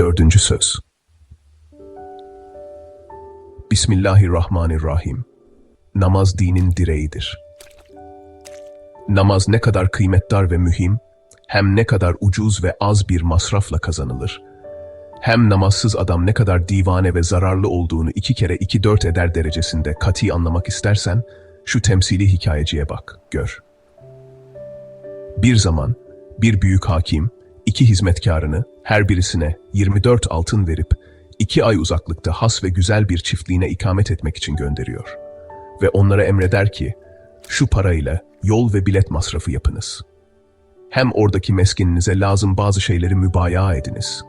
Dördüncü söz. Bismillahirrahmanirrahim. Namaz dinin direğidir. Namaz ne kadar kıymetdar ve mühim, hem ne kadar ucuz ve az bir masrafla kazanılır. Hem namazsız adam ne kadar divane ve zararlı olduğunu iki kere iki dört eder derecesinde kati anlamak istersen, şu temsili hikayeciye bak, gör. Bir zaman bir büyük hakim, iki hizmetkarını her birisine 24 altın verip iki ay uzaklıkta has ve güzel bir çiftliğine ikamet etmek için gönderiyor. Ve onlara emreder ki, şu parayla yol ve bilet masrafı yapınız. Hem oradaki meskeninize lazım bazı şeyleri mübaya ediniz.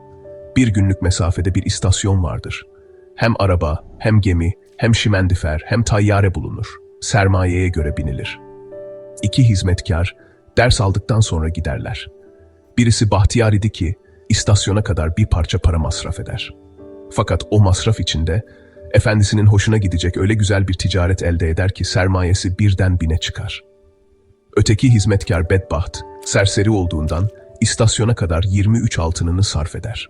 Bir günlük mesafede bir istasyon vardır. Hem araba, hem gemi, hem şimendifer, hem tayyare bulunur. Sermayeye göre binilir. İki hizmetkar ders aldıktan sonra giderler. Birisi bahtiyar idi ki istasyona kadar bir parça para masraf eder. Fakat o masraf içinde efendisinin hoşuna gidecek öyle güzel bir ticaret elde eder ki sermayesi birden bine çıkar. Öteki hizmetkar bedbaht, serseri olduğundan istasyona kadar 23 altınını sarf eder.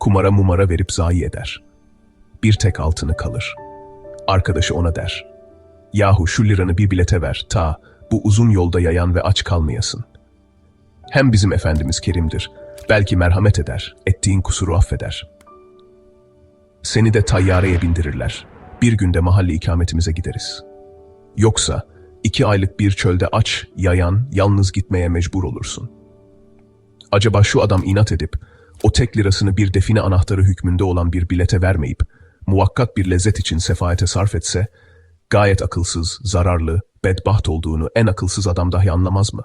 Kumara mumara verip zayi eder. Bir tek altını kalır. Arkadaşı ona der. Yahu şu liranı bir bilete ver ta bu uzun yolda yayan ve aç kalmayasın. Hem bizim Efendimiz kerimdir. Belki merhamet eder, ettiğin kusuru affeder. Seni de tayyareye bindirirler. Bir günde mahalle ikametimize gideriz. Yoksa iki aylık bir çölde aç, yayan, yalnız gitmeye mecbur olursun. Acaba şu adam inat edip, o tek lirasını bir define anahtarı hükmünde olan bir bilete vermeyip, muvakkat bir lezzet için sefaete sarf etse, gayet akılsız, zararlı, bedbaht olduğunu en akılsız adam dahi anlamaz mı?